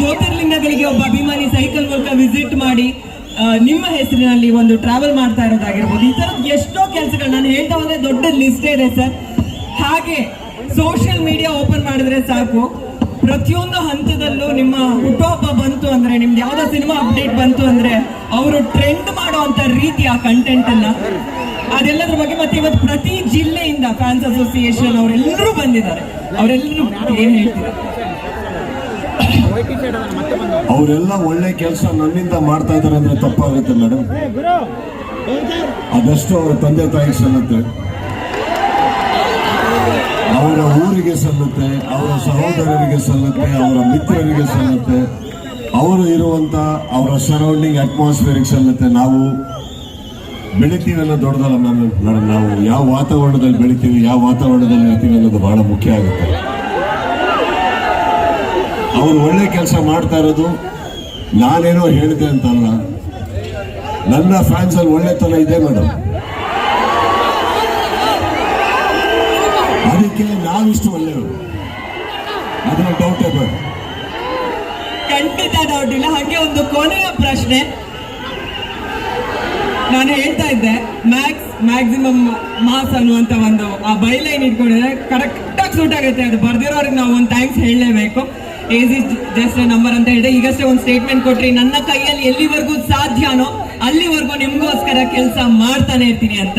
ಸ್ಥಳಗಳಿಗೆ ಒಬ್ಬ ಅಭಿಮಾನಿ ಸೈಕಲ್ ಮೂಲಕ ವಿಸಿಟ್ ಮಾಡಿ ನಿಮ್ಮ ಹೆಸರಿನಲ್ಲಿ ಒಂದು ಟ್ರಾವೆಲ್ ಮಾಡ್ತಾ ಇರೋದಾಗಿರ್ಬೋದು. ಈ ತರದ ಎಷ್ಟೋ ಕೆಲಸಗಳು, ನಾನು ಹೇಳ್ತಾ ಹೋದ್ರೆ ದೊಡ್ಡ ಲಿಸ್ಟ್ ಇದೆ ಸರ್. ಹಾಗೆ ಸೋಷಿಯಲ್ ಮೀಡಿಯಾ ಓಪನ್ ಮಾಡಿದ್ರೆ ಸಾಕು. ಪ್ರತಿಯೊಂದು ಹಂತದಲ್ಲೂ ನಿಮ್ಮ ಹುಟ್ಟುಹಬ್ಬ ಬಂತು ಅಂದ್ರೆ, ನಿಮ್ದು ಯಾವ್ದೋ ಸಿನಿಮಾ ಅಪ್ಡೇಟ್ ಬಂತು ಅಂದ್ರೆ, ಅವರು ಟ್ರೆಂಡ್ ಮಾಡುವಂತ ರೀತಿ ಆ ಕಂಟೆಂಟ್ ಅನ್ನ. ಅದೆಲ್ಲದ್ರ ಬಗ್ಗೆ ಮತ್ತೆ ಇವತ್ತು ಪ್ರತಿ ಜಿಲ್ಲೆಯಿಂದ ಫ್ಯಾನ್ಸ್ ಅಸೋಸಿಯೇಷನ್ ಅವರೆಲ್ಲರೂ ಬಂದಿದ್ದಾರೆ. ಅವರೆಲ್ಲರೂ ಏನ್ ಹೇಳ್ತೀರಾ? ಅವರೆಲ್ಲ ಒಳ್ಳೆ ಕೆಲಸ ನನ್ನಿಂದ ಮಾಡ್ತಾ ಇದಾರೆ ಅಂದ್ರೆ ತಪ್ಪಾಗುತ್ತೆ ಮೇಡಮ್ ಅದಷ್ಟು ಅವರ ತಂದೆ ತಾಯಿಗೆ ಸಲ್ಲುತ್ತೆ. ಅವರ ಊರಿಗೆ ಸಲ್ಲುತ್ತೆ ಅವರ ಸಹೋದರರಿಗೆ ಸಲ್ಲುತ್ತೆ ಅವರ ಮಿತ್ರರಿಗೆ ಸಲ್ಲುತ್ತೆ. ಅವರು ಇರುವಂತ ಅವರ ಸರೌಂಡಿಂಗ್ ಅಟ್ಮಾಸ್ಫಿಯರಿಗೆ ಸಲ್ಲುತ್ತೆ. ನಾವು ಬೆಳಿತೀವೆಲ್ಲ ದೊಡ್ಡದಲ್ಲ ಮೇಡಮ್ ನಾವು ಯಾವ ವಾತಾವರಣದಲ್ಲಿ ಬೆಳಿತೀವಿ ಯಾವ ವಾತಾವರಣದಲ್ಲಿ ಇರ್ತೀವಿ ಅನ್ನೋದು ಬಹಳ ಮುಖ್ಯ ಆಗುತ್ತೆ. ಅವರು ಒಳ್ಳೆ ಕೆಲಸ ಮಾಡ್ತಾ ಇರೋದು, ನಾನೇನೋ ಹೇಳಿದೆ ಅಂತಲ್ಲ. ನನ್ನ ಫ್ಯಾನ್ಸ್ ಅಲ್ಲಿ ಒಳ್ಳೆ ಒಳ್ಳೆತನ ಇದೆ ಮೇಡಮ್ ಅದಕ್ಕೆ ನಾವಿಷ್ಟು ಒಳ್ಳೆಯವರು. ಅದನ್ನು ಡೌಟ್ ಬೇಡ. ಖಂಡಿತ ಡೌಟ್ ಇಲ್ಲ. ಹಾಗೆ ಒಂದು ಕೊನೆಯ ಪ್ರಶ್ನೆ. ನಾನು ಹೇಳ್ತಾ ಇದ್ದೆ ಮ್ಯಾಕ್ಸ್ ಮ್ಯಾಕ್ಸಿಮಮ್ ಮಾಸ್ ಅನ್ನುವಂತ ಒಂದು ಆ ಬೈಲೈನ್ ಇಟ್ಕೊಂಡಿದ್ರೆ ಕರೆಕ್ಟ್ ಆಗಿ ಸೂಟ್ ಆಗುತ್ತೆ. ಅದು ಬರ್ದಿರೋರಿಗೆ ನಾವು ಒಂದು ಥ್ಯಾಂಕ್ಸ್ ಹೇಳಲೇಬೇಕು. Is is just a number ಅಂತ ಹೇಳಿದೆ. ಈಗಷ್ಟೇ ಒಂದು ಸ್ಟೇಟ್ಮೆಂಟ್ ಕೊಟ್ರಿ. ನನ್ನ ಕೈಯಲ್ಲಿ ಎಲ್ಲಿವರೆಗೂ ಸಾಧ್ಯನೋ ಅಲ್ಲಿವರೆಗೂ ನಿಮಗೋಸ್ಕರ ಕೆಲಸ ಮಾಡ್ತಾನೆ ಇರ್ತೀನಿ ಅಂತ.